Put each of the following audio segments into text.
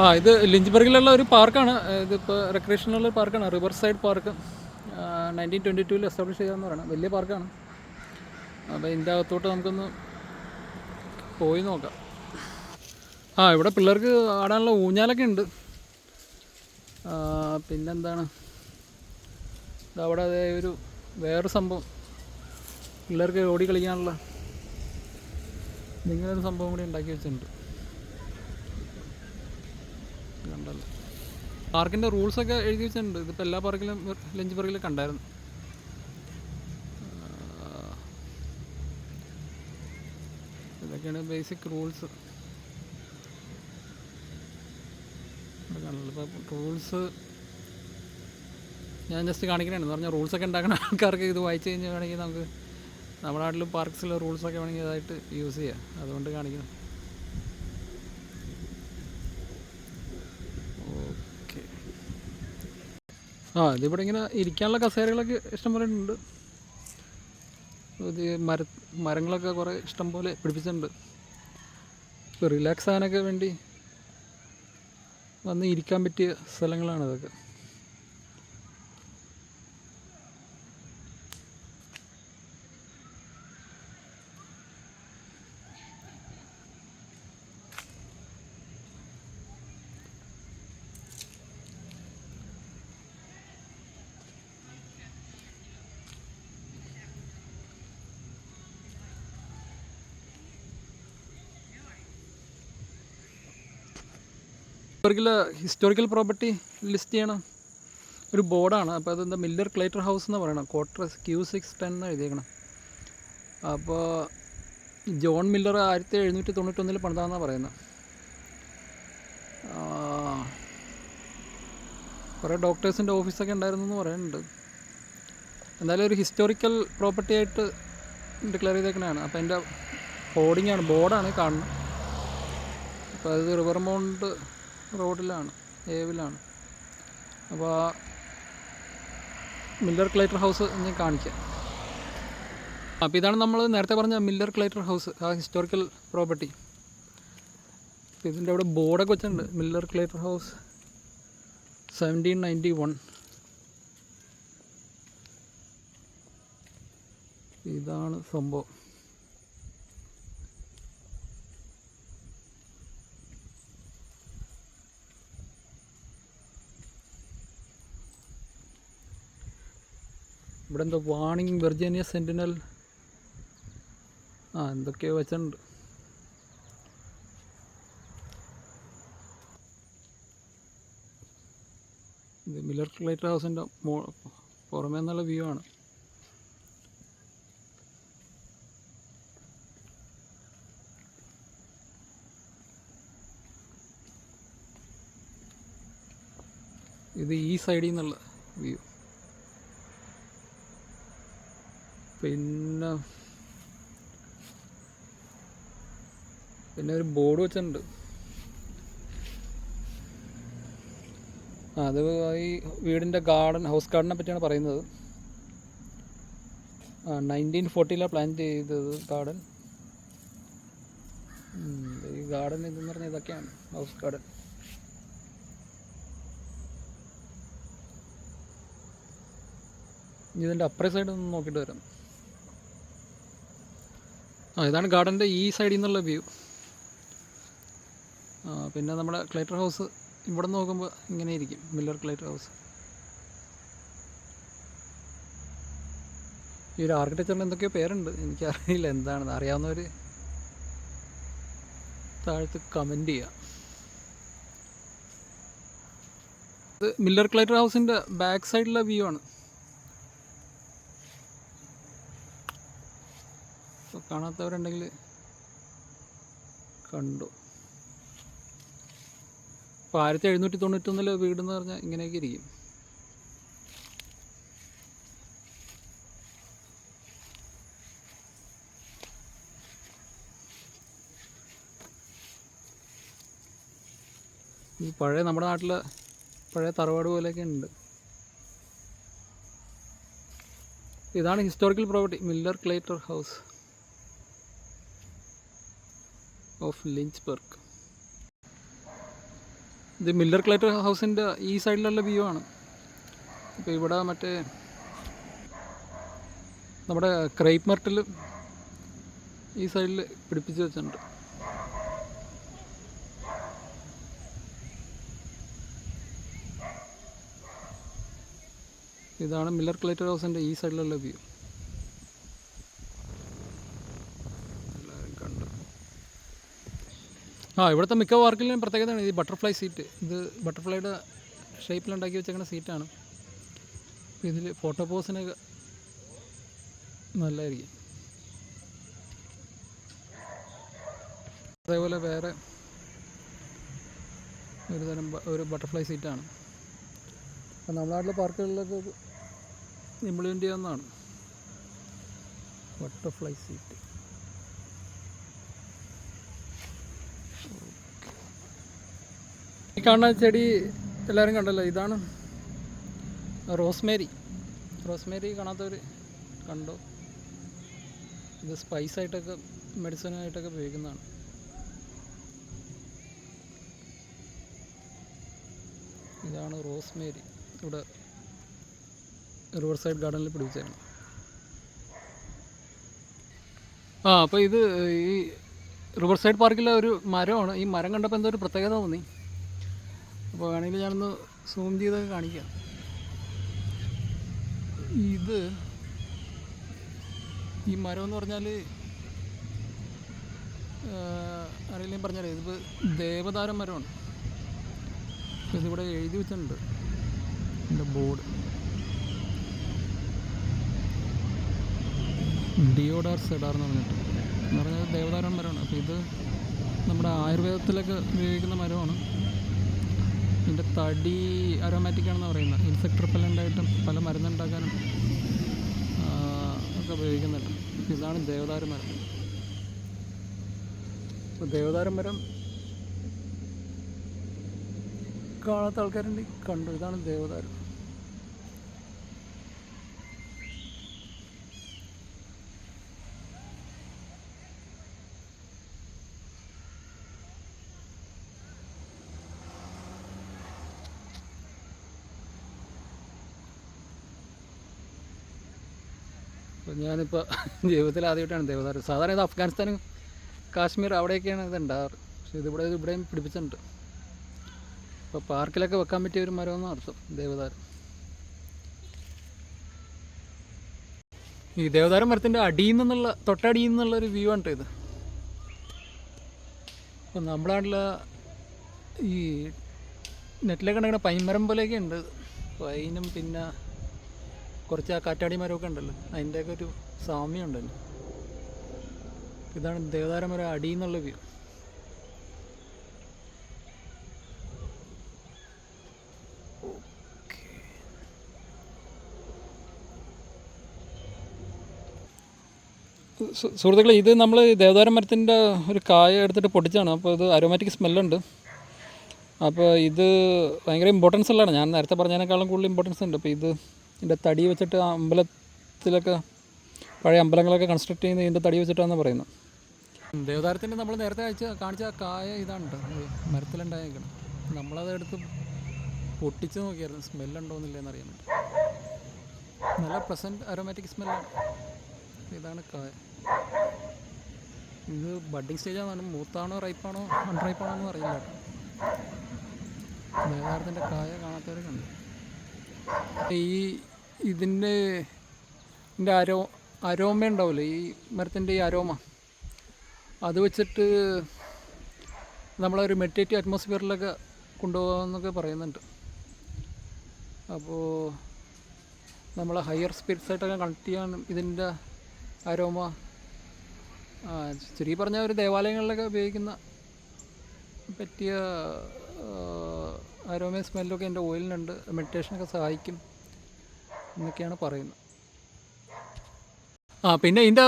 ആ ഇത് ലിഞ്ചിബർഗിലുള്ള ഒരു പാർക്കാണ്. ഇതിപ്പോൾ റെക്രിയേഷനുള്ള പാർക്കാണ്. River side park. Nineteen twenty ടൂവിൽ എസ്റ്റാബ്ലിഷ് ചെയ്തതെന്ന് പറയണം. വലിയ പാർക്കാണ്. അപ്പോൾ ഇതിന്റെ അകത്തോട്ട് നമുക്കൊന്ന് പോയി നോക്കാം. ആ ഇവിടെ പിള്ളേർക്ക് ആടാനുള്ള ഊഞ്ഞാലൊക്കെ ഉണ്ട്. പിന്നെന്താണ്? അവിടെ അതേ ഒരു വേറൊരു സംഭവം. പിള്ളേർക്ക് ഓടി കളിക്കാനുള്ള ഇങ്ങനൊരു സംഭവം കൂടി ഉണ്ടാക്കി വെച്ചിട്ടുണ്ട്. കണ്ടല്ലോ പാർക്കിന്റെ റൂൾസൊക്കെ എഴുതി വെച്ചിട്ടുണ്ട്. ഇതിപ്പോൾ എല്ലാ പാർക്കിലും ലഞ്ച് പാർക്കിലും കണ്ടായിരുന്നു. ഇതൊക്കെയാണ് ബേസിക് റൂൾസ് ഇപ്പോൾ റൂൾസ് ഞാൻ ജസ്റ്റ് കാണിക്കണേന്ന് പറഞ്ഞാൽ റൂൾസൊക്കെ ഉണ്ടാക്കുന്ന ആൾക്കാർക്ക് ഇത് വായിച്ചു കഴിഞ്ഞാൽ വേണമെങ്കിൽ നമുക്ക് നമ്മുടെ നാട്ടിലും പാർക്സിലെ റൂൾസൊക്കെ വേണമെങ്കിൽ അതായിട്ട് യൂസ് ചെയ്യാം. അതുകൊണ്ട് കാണിക്കണം ആ ഇതിവിടെ ഇങ്ങനെ ഇരിക്കാനുള്ള കസേരകളൊക്കെ ഇഷ്ടംപോലെ ഉണ്ട്. മര മരങ്ങളൊക്കെ കുറേ ഇഷ്ടംപോലെ പിടിപ്പിച്ചിട്ടുണ്ട്. ഇപ്പോൾ റിലാക്സ് ആകാനൊക്കെ വേണ്ടി വന്ന് ഇരിക്കാൻ പറ്റിയ സ്ഥലങ്ങളാണ് ഇതൊക്കെ. ഹിസ്റ്റോറിക്കൽ ഹിസ്റ്റോറിക്കൽ പ്രോപ്പർട്ടി ലിസ്റ്റ് ചെയ്യണം. ഒരു ബോർഡാണ്. അപ്പോൾ അതെന്താ? മില്ലർ ക്ലേറ്റർ ഹൗസ് എന്ന് പറയണം ക്വാർട്ടർ ക്യൂ സിക്സ് ടെൻ എന്ന് എഴുതിയേക്കണം. അപ്പോൾ ജോൺ മില്ലർ ആയിരത്തി എഴുന്നൂറ്റി തൊണ്ണൂറ്റൊന്നിൽ പണിതാന്നാണ് പറയുന്നത് കുറേ ഡോക്ടേഴ്സിന്റെ ഓഫീസൊക്കെ ഉണ്ടായിരുന്നു എന്ന് പറയുന്നുണ്ട്. എന്തായാലും ഒരു ഹിസ്റ്റോറിക്കൽ പ്രോപ്പർട്ടി ആയിട്ട് ഡിക്ലെയർ ചെയ്തേക്കണതാണ്. അപ്പോൾ അതിന്റെ ഹോർഡിങ്ങാണ് ബോർഡാണ് കാണുന്നത് അപ്പോൾ അത് റിവർ മൗണ്ട് റോഡിലാണ് ഏവിലാണ് അപ്പോൾ മില്ലർ ക്ലേറ്റർ ഹൗസ് ഞാൻ കാണിക്കാം. അപ്പോൾ ഇതാണ് നമ്മൾ നേരത്തെ പറഞ്ഞ മില്ലർ ക്ലേറ്റർ ഹൗസ് ആ ഹിസ്റ്റോറിക്കൽ പ്രോപ്പർട്ടി. അപ്പോൾ ഇതിന്റെ അവിടെ ബോർഡൊക്കെ വെച്ചിട്ടുണ്ട് Miller Claytor house seventeen ninety one ഇതാണ് സംഭവം. ഇവിടെ എന്തോ വാണിംഗ് വെർജീനിയ സെന്റിനൽ. ആ എന്തൊക്കെയോ വെച്ചിട്ടുണ്ട്. ഇത് മില്ലർ ലൈറ്റ് ഹൗസിന്റെ മോ പുറമേ നിന്നുള്ള വ്യൂ ആണ്. ഇത് ഈ സൈഡിൽ നിന്നുള്ള വ്യൂ. പിന്നെ പിന്നെ ഒരു ബോർഡ് വെച്ചിട്ടുണ്ട്. അത് ഈ വീടിന്റെ ഗാർഡൻ ഹൗസ് ഗാർഡനെ പറ്റിയാണ് പറയുന്നത്. നയന്റീൻ ഫോർട്ടിയിലാണ് പ്ലാൻ ചെയ്തത് ഗാർഡൻ ഈ ഗാർഡൻ ഇതെന്ന് പറഞ്ഞാൽ ഇതൊക്കെയാണ് ഹൗസ് ഗാർഡൻ ഇതിന്റെ അപ്പുറേ സൈഡ് ഒന്ന് നോക്കിയിട്ട് വരാം. ആ ഇതാണ് ഗാർഡന്റെ ഈ സൈഡിൽ നിന്നുള്ള വ്യൂ പിന്നെ നമ്മുടെ ക്ലേറ്റർ ഹൗസ് ഇവിടെ നോക്കുമ്പോൾ ഇങ്ങനെ ഇരിക്കും മില്ലർ ക്ലേറ്റർ ഹൗസ് ഈ ഒരു ആർക്കിടെക്ചറിന് എന്തൊക്കെയോ പേരുണ്ട്. എനിക്കറിയില്ല എന്താണെന്ന്. അറിയാവുന്നവർ താഴത്ത് കമന്റ് ചെയ്യുക ഇത് മില്ലർ ക്ലേറ്റർ ഹൗസിന്റെ ബാക്ക് സൈഡിലെ വ്യൂ ആണ്. കാണാത്തവരുണ്ടെങ്കിൽ കണ്ടു. അപ്പോൾ ആയിരത്തി എഴുന്നൂറ്റി തൊണ്ണൂറ്റൊന്നിലെ വീടെന്ന് പറഞ്ഞാൽ ഇങ്ങനെയൊക്കെ ഇരിക്കും. ഈ പഴയ നമ്മുടെ നാട്ടിലെ പഴയ തറവാട് പോലെയൊക്കെ ഉണ്ട്. ഇതാണ് historical property Miller Claytor house of Lynchburg ഇത് മില്ലർ ക്ലേറ്റർ ഹൗസിന്റെ ഈ സൈഡിലുള്ള വ്യൂ ആണ്. ഇപ്പോൾ ഇവിടെ മറ്റേ നമ്മുടെ ക്രൈപ്പ് മെർട്ടിൽ ഈ സൈഡിൽ പിടിപ്പിച്ച് വെച്ചിട്ടുണ്ട്. ഇതാണ് മില്ലർ ക്ലേറ്റർ ഹൗസിന്റെ ഈ സൈഡിലുള്ള വ്യൂ എല്ലാവരും കണ്ടു ആ ഇവിടുത്തെ മിക്ക പാർക്കിലും പ്രത്യേകതയാണ് ഈ ബട്ടർഫ്ലൈ സീറ്റ് ഇത് ബട്ടർഫ്ലൈയുടെ ഷേപ്പിലുണ്ടാക്കി വെച്ചേക്കുന്ന സീറ്റാണ് ഇതിൽ ഫോട്ടോ പോസിനൊക്കെ നല്ലതായിരിക്കും അതേപോലെ വേറെ ഒരു തരം ഒരു ബട്ടർഫ്ലൈ സീറ്റാണ് അപ്പം നമ്മുടെ നാട്ടിലെ പാർക്കുകളിലൊക്കെ ഇംപ്ലിമെന്റ് ചെയ്യാവുന്നതാണ് ബട്ടർഫ്ലൈ സീറ്റ് കാണുന്ന ചെടി എല്ലാവരും കണ്ടല്ലോ. ഇതാണ് റോസ്മേരി. റോസ്മേരി കാണാത്തവർ കണ്ടോ? ഇത് സ്പൈസ് ആയിട്ടൊക്കെ മെഡിസിനായിട്ടൊക്കെ ഉപയോഗിക്കുന്നതാണ്. ഇതാണ് റോസ്മേരി. ഇവിടെ റിവർ സൈഡ് ഗാർഡനിൽ പിടിപ്പിച്ചേക്കണം ആ അപ്പോൾ ഇത് ഈ റിവർ സൈഡ് പാർക്കിലെ ഒരു മരമാണ്. ഈ മരം കണ്ടപ്പോൾ എന്തോ ഒരു പ്രത്യേകത തോന്നി. അപ്പോൾ വേണമെങ്കിൽ ഞാനൊന്ന് സൂം ചെയ്തൊക്കെ കാണിക്കാം. ഇത് ഈ മരം എന്ന് പറഞ്ഞാൽ അറിയില്ലെങ്കിൽ പറഞ്ഞാലേ ഇതിപ്പോൾ ദേവതാരം മരമാണ്. ഇതിവിടെ എഴുതി വെച്ചിട്ടുണ്ട്. എന്റെ ബോർഡ്. ഡിയോഡാർ സെഡാർ എന്ന് പറഞ്ഞിട്ട്. എന്ന് പറഞ്ഞാൽ ദേവതാരം മരമാണ്. അപ്പോൾ ഇത് നമ്മുടെ ആയുർവേദത്തിലൊക്കെ ഉപയോഗിക്കുന്ന മരമാണ്. ഇതിന്റെ തടി അരോമാറ്റിക് ആണെന്ന് പറയുന്നത്. ഇൻസെക്ട് റിപ്പല്ലന്റായിട്ടും പല മരുന്നുണ്ടാക്കാനും ഒക്കെ ഉപയോഗിക്കുന്നുണ്ട്. ഇതാണ് ദേവതാര മരം. അപ്പോൾ ദേവതാര മരം കാണാത്ത ആൾക്കാരുണ്ട് കണ്ടു? ഇതാണ് ദേവദാരം. അപ്പോൾ ഞാനിപ്പോൾ ജീവിതത്തിൽ ആദ്യമായിട്ടാണ് ദേവദാരം. സാധാരണ ഇത് അഫ്ഗാനിസ്ഥാനും കാശ്മീർ അവിടെയൊക്കെയാണ് ഇത് ഉണ്ടാകാറ്. പക്ഷേ ഇതിവിടെ ഇവിടെയും പിടിപ്പിച്ചിട്ടുണ്ട്. ഇപ്പോൾ പാർക്കിലൊക്കെ വെക്കാൻ പറ്റിയ ഒരു മരമെന്ന് അർത്ഥം ദേവദാർ ഈ ദേവദാരം മരത്തിന്റെ അടിയിൽ നിന്നുള്ള തൊട്ടടിയിൽ നിന്നുള്ള ഒരു വ്യൂ ആണ് ഇത് അപ്പോൾ നാട്ടിൽ ഈ നെറ്റിലൊക്കെ ഉണ്ടാക്കുന്ന പൈൻമരം പോലെയൊക്കെ ഉണ്ട്. പൈനും പിന്നെ കുറച്ച് ആ കാറ്റാടി മരമൊക്കെ ഉണ്ടല്ലോ. അതിന്റെയൊക്കെ ഒരു സാമ്യം ഉണ്ടല്ലോ. ഇതാണ് അടിയിൽ നിന്നുള്ള വ്യൂ. സുഹൃത്തുക്കളെ ഇത് നമ്മൾ ദേവദാര മരത്തിന്റെ ഒരു കായ എടുത്തിട്ട് പൊട്ടിച്ചാണ് അപ്പോൾ ഇത് അരോമാറ്റിക് സ്മെല്ലുണ്ട് അപ്പോൾ ഇത് ഭയങ്കര ഇമ്പോർട്ടൻസ് ഉള്ളതാണ്. ഞാൻ നേരത്തെ പറഞ്ഞതിനേക്കാളും കൂടുതൽ ഇമ്പോർട്ടൻസ് ഉണ്ട്. അപ്പോൾ ഇത് ഇതിന്റെ തടി വെച്ചിട്ട് അമ്പലത്തിലൊക്കെ പഴയ അമ്പലങ്ങളൊക്കെ കൺസ്ട്രക്ട് ചെയ്യുന്നത് ഇതിന്റെ തടി വെച്ചിട്ടാണെന്ന് പറയുന്നത്. ദേവദാരത്തിന്റെ നമ്മൾ നേരത്തെ അയച്ച കാണിച്ച കായ ഇതാണ് മരത്തിലുണ്ടായേക്കണം. നമ്മളത് എടുത്ത് പൊട്ടിച്ച് നോക്കിയായിരുന്നു. സ്മെല്ലുണ്ടോയെന്നില്ലെന്ന് അറിയാൻ വേണ്ടി. നല്ല പ്രസന്റ് അരോമാറ്റിക് സ്മെല്ലാണ് ഇതാണ് കായ. ഇത് ബഡിങ് സ്റ്റേജാണ് മൂത്താണോ റൈപ്പാണോ അൺറൈപ്പാണോ എന്ന് അറിയില്ല കേട്ടോ ദേവാരത്തിന്റെ കായ കാണാത്തവരെ കണ്ടു ഈ ഇതിന്റെ ഇതിന്റെ അരോ അരോമ ഉണ്ടാവില്ലേ? ഈ മരത്തിന്റെ ഈ അരോമ. അത് വെച്ചിട്ട് നമ്മളൊരു മെഡിറ്റേറ്റീവ് അറ്റ്മോസ്ഫിയറിലൊക്കെ കൊണ്ടുപോകാമെന്നൊക്കെ പറയുന്നുണ്ട്. അപ്പോൾ നമ്മൾ ഹയർ സ്പിരിറ്റ്സായിട്ടൊക്കെ കണക്ട് ചെയ്യാൻ ഇതിന്റെ അരോമ ചുരുക്കി പറഞ്ഞ ഒരു ദേവാലയങ്ങളിലൊക്കെ ഉപയോഗിക്കുന്ന പറ്റിയ അരോമ സ്മെല്ലൊക്കെ എന്റെ ഓയിലിനുണ്ട് മെഡിറ്റേഷനൊക്കെ സഹായിക്കും എന്നൊക്കെയാണ് പറയുന്നത്. ആ പിന്നെ ഇതിന്റെ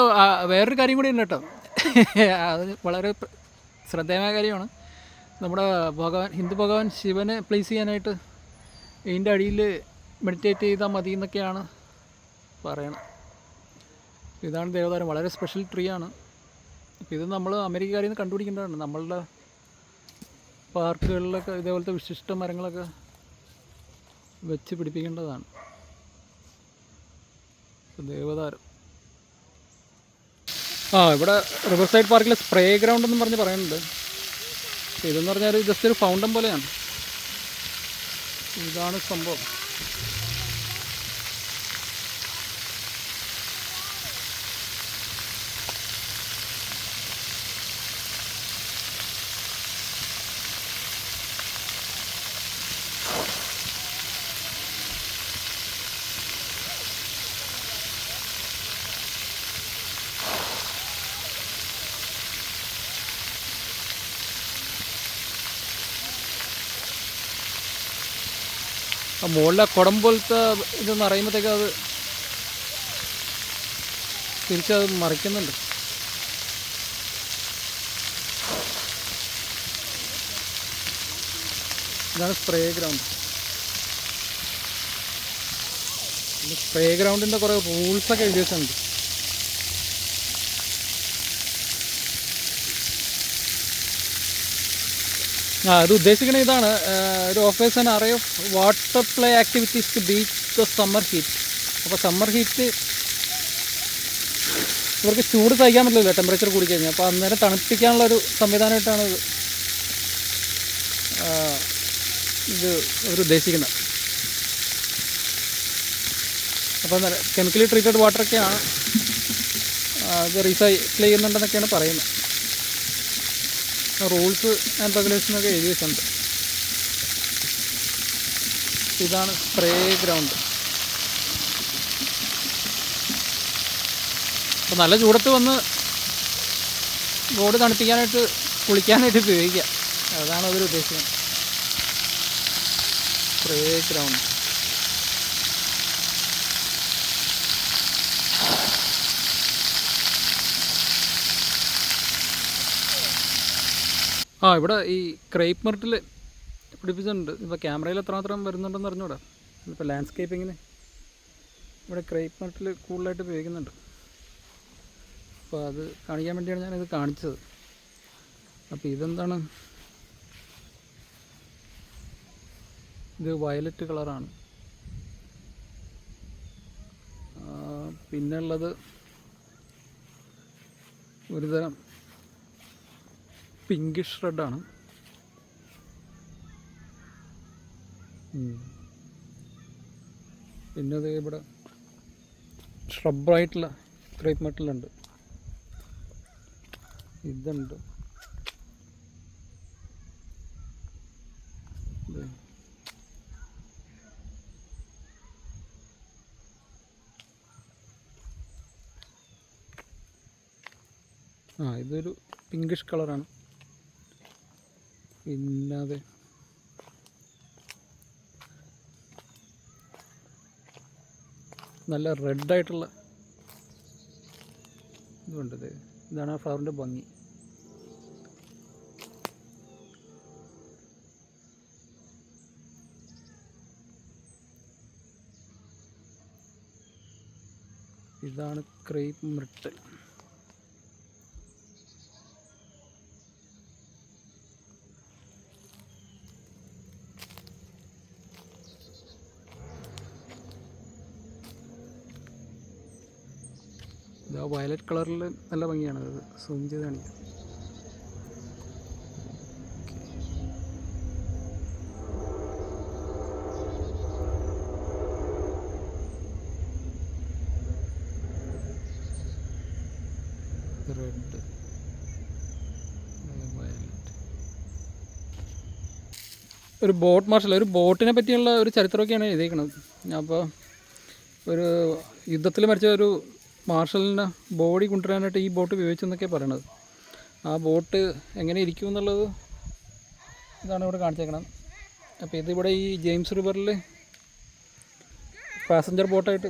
വേറൊരു കാര്യം കൂടി ഉണ്ട് കേട്ടോ. അത് വളരെ ശ്രദ്ധേയമായ കാര്യമാണ്. നമ്മുടെ ഭഗവാൻ ഹിന്ദു ഭഗവാൻ ശിവനെ പ്ലേസ് ചെയ്യാനായിട്ട് ഇതിന്റെ അടിയിൽ മെഡിറ്റേറ്റ് ചെയ്താൽ മതി എന്നൊക്കെയാണ് പറയണത്. ഇതാണ് ദേവതാരം. വളരെ സ്പെഷ്യൽ ട്രീ ആണ്. ഇത് നമ്മൾ അമേരിക്കക്കാരിൽ നിന്ന് കണ്ടുപിടിക്കേണ്ടതാണ്. നമ്മളുടെ പാർക്കുകളിലൊക്കെ ഇതേപോലത്തെ വിശിഷ്ട മരങ്ങളൊക്കെ വെച്ച് പിടിപ്പിക്കേണ്ടതാണ്. ദേവതാരം ആ ഇവിടെ റിവർ സൈഡ് പാർക്കിൽ സ്പ്രേ ഗ്രൗണ്ട് എന്ന് പറഞ്ഞ് പറയുന്നുണ്ട്. ഇതെന്ന് പറഞ്ഞാൽ ജസ്റ്റ് ഒരു ഫൗണ്ടൻ പോലെയാണ്. ഇതാണ് സംഭവം. മുകളിലെ കുടം പോലത്തെ ഇതെന്ന് നിറയുമ്പോഴത്തേക്ക് അത് തിരിച്ചത് മറിക്കുന്നുണ്ട്. ഇതാണ് സ്പ്രേ ഗ്രൗണ്ട്. സ്പ്രേ ഗ്രൗണ്ടിന്റെ കുറേ റൂൾസൊക്കെ എഴുതി ആ അത് ഉദ്ദേശിക്കുന്നത് ഇതാണ്. ഒരു offers and array water play activities to beat the summer heat അപ്പോൾ സമ്മർ ഹീറ്റ് ഇവർക്ക് ചൂട് സഹിക്കാൻ പറ്റില്ല ടെമ്പറേച്ചർ കൂടി കഴിഞ്ഞാൽ അപ്പോൾ അന്നേരം തണുപ്പിക്കാനുള്ള ഒരു സംവിധാനമായിട്ടാണ് ഇത്. ഇത് അവർ ഉദ്ദേശിക്കുന്നത്. അപ്പോൾ കെമിക്കലി ട്രീറ്റഡ് വാട്ടറൊക്കെയാണ് ഇത് റീസൈക്കിൾ ചെയ്യുന്നുണ്ടെന്നൊക്കെയാണ് പറയുന്നത്. റൂൾസ് ആൻഡ് റെഗുലേഷനൊക്കെ എഴുതി വെച്ചിട്ടുണ്ട് ഇതാണ് സ്പ്രേ ഗ്രൗണ്ട്. അപ്പോൾ നല്ല ചൂടത്ത് വന്ന് ബോർഡ് തണുപ്പിക്കാനായിട്ട് കുളിക്കാനായിട്ട് ഉപയോഗിക്കാം. അതാണ് അവർ ഉദ്ദേശിക്കുന്നത് സ്പ്രേ ഗ്രൗണ്ട്. ആ ഇവിടെ ഈ ക്രേപ്പ് മെർട്ടിൽ പിടിപ്പിച്ചിട്ടുണ്ട്. ഇപ്പോൾ ക്യാമറയിൽ എത്രമാത്രം വരുന്നുണ്ടെന്ന് അറിഞ്ഞൂടാ. ഇപ്പോൾ ലാൻഡ്സ്കേപ്പിങ്ങിന് ഇവിടെ ക്രേപ്പ് മെർട്ടിൽ കൂടുതലായിട്ട് ഉപയോഗിക്കുന്നുണ്ട്. അപ്പോൾ അത് കാണിക്കാൻ വേണ്ടിയാണ് ഞാനിത് കാണിച്ചത്. അപ്പോൾ ഇതെന്താണ്? ഇത് വയലറ്റ് കളറാണ്. പിന്നെ ഉള്ളത് ഒരുതരം പിങ്കിഷ് റെഡാണ്. പിന്നെ അത് ഇവിടെ ഷ്രബായിട്ടുള്ള ക്രൈപ്പ് മെറ്റലുണ്ട്. ഇതുണ്ട്. ഇത്. ആ ഇതൊരു പിങ്കിഷ് കളറാണ്. പിന്നത് നല്ല റെഡായിട്ടുള്ള ഇതുണ്ട് ഇത്. ഇതാണ് ആ ഫ്ലവറിന്റെ ഭംഗി. ഇതാണ് ക്രീപ്പ് മൃട്ട്. വയലറ്റ് കളറിൽ നല്ല ഭംഗിയാണ് അത്. സൂം ചെയ്ത് കാണിക്കാം. റെഡ്. വയലറ്റ്. ഒരു ബോട്ട് മാർഷൽ ഒരു ബോട്ടിനെ പറ്റിയുള്ള ഒരു ചരിത്രമൊക്കെയാണ് എഴുതിയിരിക്കുന്നത് അപ്പോൾ ഒരു യുദ്ധത്തിൽ മരിച്ച ഒരു മാർഷലിന്റെ ബോഡി കൊണ്ടുവരാനായിട്ട് ഈ ബോട്ട് ഉപയോഗിച്ചെന്നൊക്കെയാണ് പറയണത്. ആ ബോട്ട് എങ്ങനെ ഇരിക്കും എന്നുള്ളത് ഇതാണ് ഇവിടെ കാണിച്ചേക്കണം അപ്പോൾ ഇതിവിടെ ഈ ജെയിംസ് റിവറിൽ പാസഞ്ചർ ബോട്ടായിട്ട്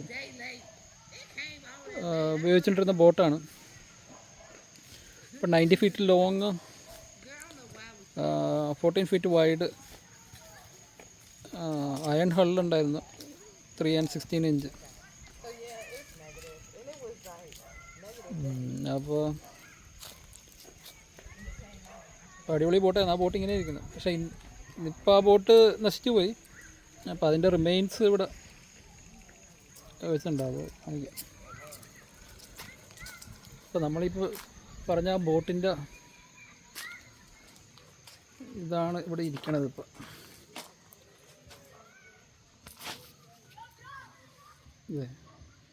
ഉപയോഗിച്ചുകൊണ്ടിരുന്ന ബോട്ടാണ്. ഇപ്പം ninety feet long fourteen feet wide iron ഹള്ളുണ്ടായിരുന്നു three and sixteen inch അപ്പോൾ അടിപൊളി ബോട്ടാണ് ആ ബോട്ട് ഇങ്ങനെ ഇരിക്കുന്നത് പക്ഷേ ഇപ്പം ആ ബോട്ട് നശിച്ചു പോയി. അപ്പോൾ അതിന്റെ റിമെയിൻസ് ഇവിടെ വെച്ചിട്ടുണ്ടാവും. എനിക്ക് അപ്പോൾ നമ്മളിപ്പോൾ പറഞ്ഞ ആ ബോട്ടിന്റെ ഇതാണ് ഇവിടെ ഇരിക്കണത് ഇപ്പോൾ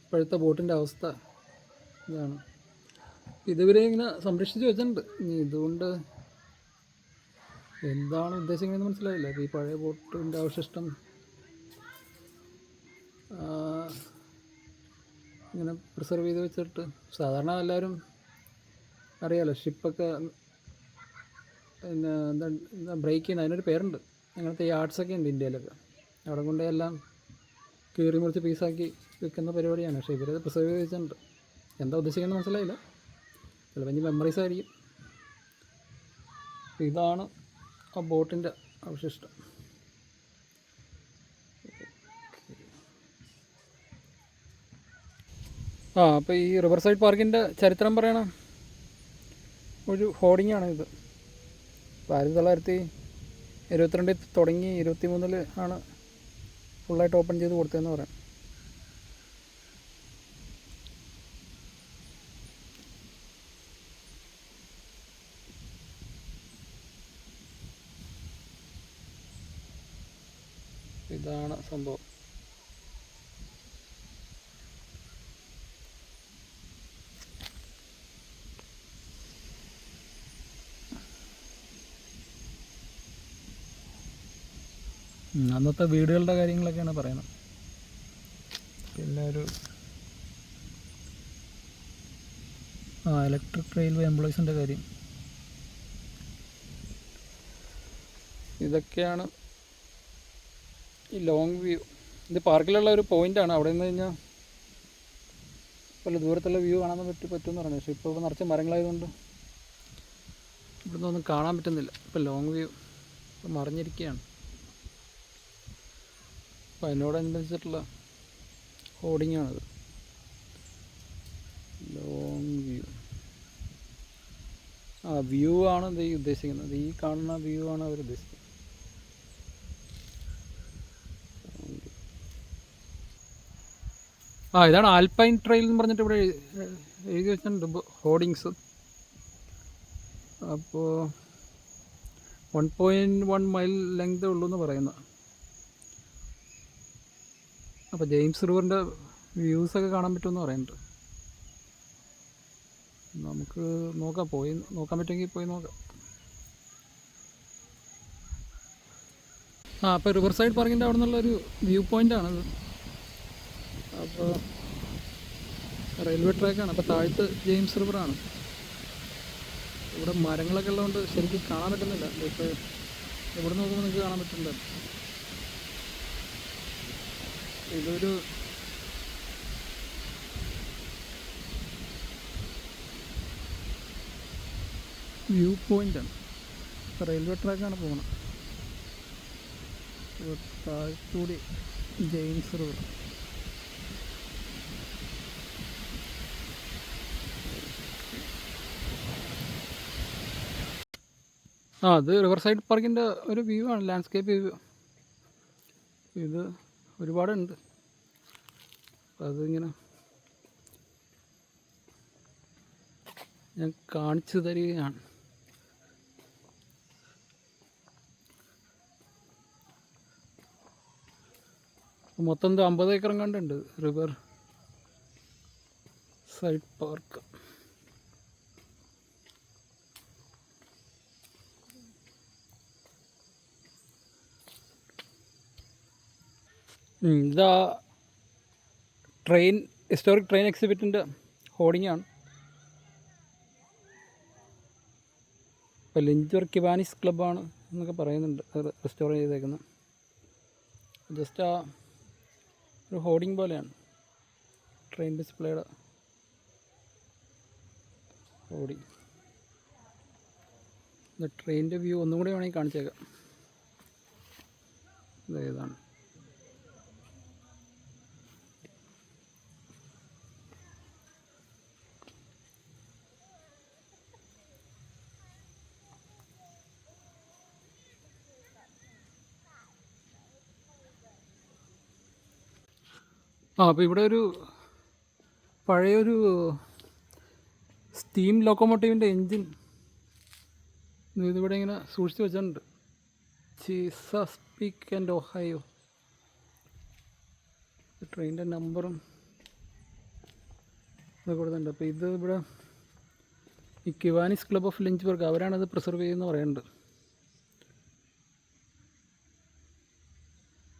ഇപ്പോഴത്തെ ബോട്ടിന്റെ അവസ്ഥ ഇതാണ്. ഇതുവരെ ഇങ്ങനെ സംരക്ഷിച്ച് വെച്ചിട്ടുണ്ട്. ഇതുകൊണ്ട് എന്താണ് ഉദ്ദേശിക്കുന്നത് മനസ്സിലായില്ല. ഈ പഴയ ബോട്ടിന്റെ അവശിഷ്ടം ഇങ്ങനെ പ്രിസർവ് ചെയ്ത് വെച്ചിട്ട് സാധാരണ എല്ലാവരും അറിയാലോ ഷിപ്പൊക്കെ പിന്നെ എന്താ എന്താ ബ്രേക്ക് ചെയ്യുന്ന അതിനൊരു പേരുണ്ട്. അങ്ങനത്തെ ഈ ആർട്സൊക്കെ ഉണ്ട് ഇന്ത്യയിലൊക്കെ. അവിടെ കൊണ്ട് എല്ലാം കീറി മുറിച്ച് പീസാക്കി വെക്കുന്ന പരിപാടിയാണ്. പക്ഷേ ഇവരത് പ്രിസർവ് ചെയ്ത് വെച്ചിട്ടുണ്ട്. എന്താ ഉദ്ദേശിക്കുന്നത് മനസ്സിലായില്ല. ചിലപ്പോൾ ഇനി മെമ്മറീസ് ആയിരിക്കും. ഇതാണ് ആ ബോട്ടിന്റെ അവശിഷ്ടം. ആ അപ്പോൾ ഈ റിവർ സൈഡ് പാർക്കിന്റെ ചരിത്രം പറയണ ഒരു ഹോർഡിങ്ങാണ് ഇത്. അപ്പോൾ ആയിരത്തി തൊള്ളായിരത്തി ഇരുപത്തിരണ്ടിൽ തുടങ്ങി ഇരുപത്തി മൂന്നിൽ ആണ് ഫുള്ളായിട്ട് ഓപ്പൺ ചെയ്ത് കൊടുത്തതെന്ന് പറയാം ഇതാണ് സംഭവം അന്നത്തെ വീടുകളുടെ കാര്യങ്ങളൊക്കെയാണ് പറയുന്നത്. പിന്നെ ഒരു ആ ഇലക്ട്രിക് റെയിൽവേ എംപ്ലോയീസിന്റെ കാര്യം. ഇതൊക്കെയാണ് ഈ ലോങ് വ്യൂ ഇത് പാർക്കിലുള്ള ഒരു പോയിന്റാണ് അവിടെ നിന്ന് കഴിഞ്ഞാൽ പല ദൂരത്തുള്ള വ്യൂ കാണാൻ പറ്റും പറ്റുമെന്ന് പറഞ്ഞു. പക്ഷേ ഇപ്പോൾ ഇവിടെ നിറച്ച് മരങ്ങളായതുകൊണ്ട് ഇവിടുന്ന് ഒന്നും കാണാൻ പറ്റുന്നില്ല. ഇപ്പോൾ ലോങ് വ്യൂ ഇപ്പോൾ മറിഞ്ഞിരിക്കുകയാണ്. അപ്പോൾ അതിനോടനുബന്ധിച്ചിട്ടുള്ള ഹോർഡിങ്ങാണത് ലോങ് വ്യൂ ആ വ്യൂ ആണ് ഇത് ഉദ്ദേശിക്കുന്നത്. ഈ കാണുന്ന വ്യൂ ആണ് അവർ ഉദ്ദേശിക്കുന്നത് ആ ഇതാണ് ആൽപൈൻ ട്രെയിൽ എന്ന് പറഞ്ഞിട്ട് ഇവിടെ എഴുതി വെച്ചിട്ടുണ്ട് ഹോർഡിങ്സ് അപ്പോൾ one point one mile length ഉള്ളൂ എന്ന് പറയുന്നത് അപ്പോൾ ജെയിംസ് റിവറിന്റെ വ്യൂസൊക്കെ കാണാൻ പറ്റുമെന്ന് പറയുന്നുണ്ട്. നമുക്ക് നോക്കാം പോയി നോക്കാൻ പറ്റുമെങ്കിൽ പോയി നോക്കാം. ആ അപ്പോൾ റിവർ സൈഡ് പാർക്കിന്റെ അവിടെ നിന്നുള്ളൊരു വ്യൂ പോയിന്റാണിത് അപ്പോൾ റെയിൽവേ ട്രാക്കാണ്. അപ്പോൾ താഴത്ത് ജെയിംസ് റിവറാണ്. ഇവിടെ മരങ്ങളൊക്കെ ഉള്ളതുകൊണ്ട് ശരിക്കും കാണാൻ പറ്റുന്നില്ല. ഇപ്പോൾ ഇവിടെ നോക്കുമ്പോൾ നിങ്ങൾക്ക് കാണാൻ പറ്റുന്നുണ്ട്. ഇതൊരു വ്യൂ പോയിന്റാണ് റെയിൽവേ ട്രാക്കാണ് പോകുന്നത്. താഴത്തൂടി ജെയിംസ് റിവർ. ആ റിവർ സൈഡ് പാർക്കിന്റെ ഒരു വ്യൂ ആണ് ലാൻഡ്സ്കേപ്പ് വ്യൂ ഇത് ഒരുപാടുണ്ട്. അതിങ്ങനെ ഞാൻ കാണിച്ചു തരികയാണ്. മൊത്തം അമ്പത് ഏക്കറും കണ്ടുണ്ട് റിവർ സൈഡ് പാർക്ക് ഇതാ ട്രെയിൻ ഹിസ്റ്റോറിക് ട്രെയിൻ എക്സിബിറ്റിന്റെ ഹോർഡിംഗ് ആണ്. ഇപ്പോൾ ലിഞ്ചർ കിബാനിസ് ക്ലബ്ബാണ് എന്നൊക്കെ പറയുന്നുണ്ട് റെസ്റ്റോർ ചെയ്തേക്കുന്നത് ജസ്റ്റ് ആ ഒരു ഹോർഡിംഗ് പോലെയാണ് ട്രെയിൻ ഡിസ്പ്ലേയുടെ ഹോർഡിംഗ് ട്രെയിനിന്റെ വ്യൂ ഒന്നും കൂടി വേണമെങ്കിൽ കാണിച്ചേക്കാം. ഇതേതാണ് ആ അപ്പോൾ ഇവിടെ ഒരു പഴയൊരു സ്റ്റീം ലോക്കോമോട്ടീവിന്റെ എൻജിൻ ഇതിവിടെ ഇങ്ങനെ സൂക്ഷിച്ച് വെച്ചിട്ടുണ്ട്. ചീസസ്പീക്ക് ആൻഡ് ഒഹയോ ട്രെയിനിന്റെ നമ്പറും ഇത് കൊടുത്തിട്ടുണ്ട് അപ്പോൾ ഇത് ഇവിടെ ഈ Kiwanis club of Lynchburg അവരാണത് പ്രിസർവ് ചെയ്യുമെന്ന് പറയുന്നുണ്ട്.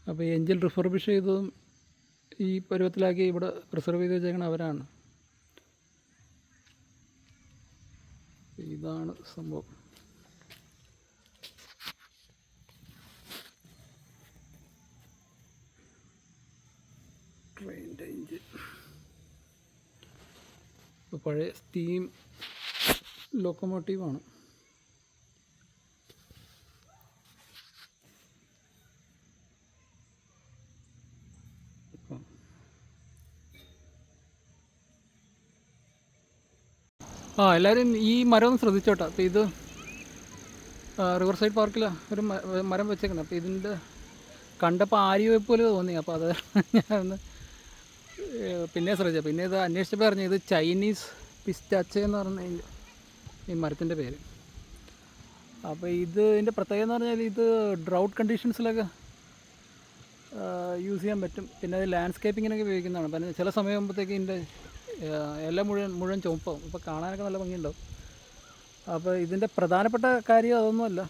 അപ്പോൾ എഞ്ചിൻ റിഫർബിഷ് ചെയ്തതും ഈ പരുവത്തിലാക്കി ഇവിടെ പ്രിസർവ് ചെയ്ത് വെച്ചേക്കണ അവരാണ്. ഇതാണ് സംഭവം. ട്രെയിൻ എഞ്ചിൻ പഴയ സ്റ്റീം ലോക്കോമോട്ടീവാണ് ആ എല്ലാവരും ഈ മരം ഒന്ന് ശ്രദ്ധിച്ചോട്ടെ. അപ്പോൾ ഇത് റിവർ സൈഡ് പാർക്കിൽ ഒരു മരം വെച്ചേക്കുന്നത് അപ്പോൾ ഇതിന്റെ കണ്ടപ്പോൾ ആര്യ പോലെ തോന്നി. അപ്പോൾ അത് ഞാനൊന്ന് പിന്നെ ശ്രദ്ധിച്ചു. പിന്നെ ഇത് അന്വേഷിച്ചപ്പോൾ പറഞ്ഞു ഇത് ചൈനീസ് പിസ്റ്റാച്ച എന്ന് പറഞ്ഞ ഈ മരത്തിന്റെ പേര്. അപ്പോൾ ഇത് ഇതിന്റെ പ്രത്യേകത എന്ന് പറഞ്ഞാൽ ഇത് ഡ്രൗട്ട് കണ്ടീഷൻസിലൊക്കെ യൂസ് ചെയ്യാൻ പറ്റും. പിന്നെ അത് ലാൻഡ്സ്കേപ്പിങ്ങിനൊക്കെ ഉപയോഗിക്കുന്നതാണ്. പിന്നെ ചില സമയമാകുമ്പോഴത്തേക്ക് ഇതിന്റെ ഇല മുഴുവൻ മുഴുവൻ ചുമപ്പാവും അപ്പോൾ കാണാനൊക്കെ നല്ല ഭംഗിയുണ്ടാവും. അപ്പോൾ ഇതിന്റെ പ്രധാനപ്പെട്ട കാര്യം അതൊന്നുമല്ല.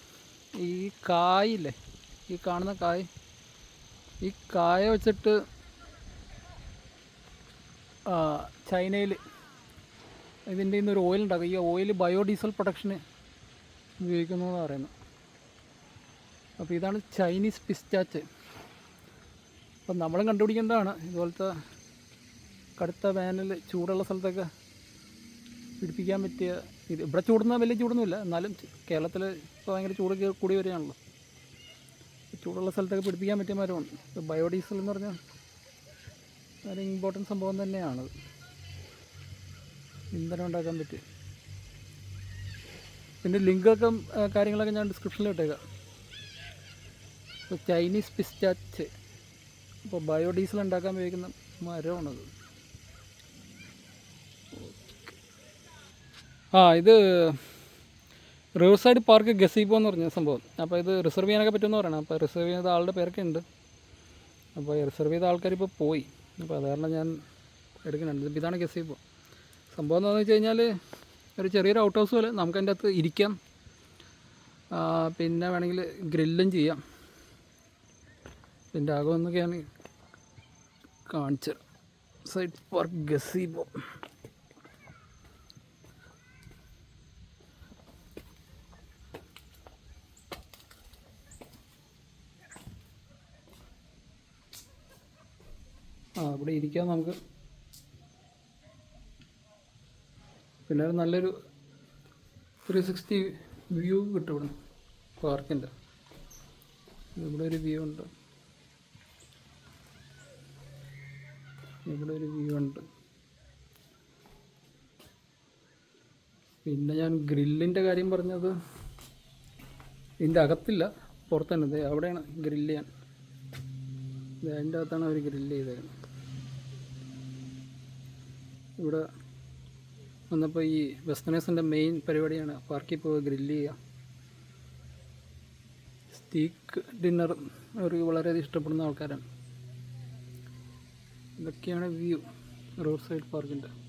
ഈ കായില്ലേ? ഈ കാണുന്ന കായ്. ഈ കായ വെച്ചിട്ട് ചൈനയിൽ ഇതിന്റെ ഇന്നൊരു ഓയിൽ ഉണ്ടാക്കും. ഈ ഓയിൽ ബയോഡീസൽ പ്രൊഡക്ഷന് ഉപയോഗിക്കുന്നു എന്ന് പറയുന്നു അപ്പോൾ ഇതാണ് ചൈനീസ് പിസ്റ്റാച്ച് അപ്പം നമ്മളും കണ്ടുപിടിക്കേണ്ടതാണ് ഇതുപോലത്തെ കടുത്ത വേനൽ ചൂടുള്ള സ്ഥലത്തൊക്കെ പിടിപ്പിക്കാൻ പറ്റിയ ഇത്. ഇവിടെ ചൂടുന്ന വലിയ ചൂടൊന്നുമില്ല. എന്നാലും കേരളത്തിൽ ഇപ്പോൾ ഭയങ്കര ചൂട് കൂടി വരികയാണല്ലോ. ചൂടുള്ള സ്ഥലത്തൊക്കെ പിടിപ്പിക്കാൻ പറ്റിയ മരമാണ്. ബയോഡീസൽ എന്ന് പറഞ്ഞാൽ വളരെ ഇമ്പോർട്ടന്റ് സംഭവം തന്നെയാണ്. ഇന്ധനം ഉണ്ടാക്കാൻ പറ്റും പിന്നെ ലിങ്കൊക്കെ കാര്യങ്ങളൊക്കെ ഞാൻ ഡിസ്ക്രിപ്ഷനിൽ ഇട്ടേക്കാം. ഇപ്പോൾ ചൈനീസ് പിസ്റ്റാച്ച് ഇപ്പോൾ ബയോഡീസൽ ഉണ്ടാക്കാൻ ഉപയോഗിക്കുന്ന മരമാണത്. ആ ഇത് റിവർ സൈഡ് പാർക്ക് ഗസീബോ എന്ന് പറഞ്ഞ സംഭവം. അപ്പോൾ ഇത് റിസർവ് ചെയ്യാനൊക്കെ പറ്റുമെന്ന് പറയണം. അപ്പോൾ റിസർവ് ചെയ്ത ആളുടെ പേരൊക്കെ ഉണ്ട്. അപ്പോൾ റിസർവ് ചെയ്ത ആൾക്കാർ ഇപ്പോൾ പോയി. അപ്പോൾ അത് കാരണം ഞാൻ എടുക്കുന്നുണ്ട്. ഇതാണ് ഗസീബോ. സംഭവം എന്താണെന്ന് വെച്ച് കഴിഞ്ഞാൽ ഒരു ചെറിയൊരു ഔട്ട് ഹൗസ് പോലെ നമുക്ക് അതിന്റെ അകത്ത് ഇരിക്കാം. പിന്നെ വേണമെങ്കിൽ ഗ്രില്ലും ചെയ്യാം. ഇതിന്റെ അകമൊന്നൊക്കെയാണ് കാണിച്ചത്. Side park gazebo. ആ ഇവിടെ ഇരിക്കാം നമുക്ക്. പിന്നെ നല്ലൊരു ത്രീ സിക്സ്റ്റി വ്യൂ കിട്ടും ഇവിടെ പാർക്കിന്റെ ഇവിടെ ഒരു വ്യൂ ഉണ്ട്. ഇവിടെ ഒരു വ്യൂ ഉണ്ട്. പിന്നെ ഞാൻ ഗ്രില്ലിന്റെ കാര്യം പറഞ്ഞത് ഇതിന്റെ അകത്തില്ല പുറത്ത് തന്നെ ദേ അവിടെയാണ് ഗ്രില്ല് ചെയ്യാൻ അതിന്റെ അകത്താണ് അവർ ഗ്രില്ല് ചെയ്തേക്കുന്നത്. ഇവിടെ വന്നപ്പോൾ ഈ വെസ്റ്റേണേഴ്സിന്റെ മെയിൻ പരിപാടിയാണ്. പാർക്കിൽ പോയി ഗ്രില്ല് ചെയ്യുക. സ്റ്റീക്ക് ഡിന്നർ അവർക്ക് വളരെയധികം ഇഷ്ടപ്പെടുന്ന ആൾക്കാരാണ്. ഇതൊക്കെയാണ് വ്യൂ റോഡ് സൈഡ് പാർക്കിന്റെ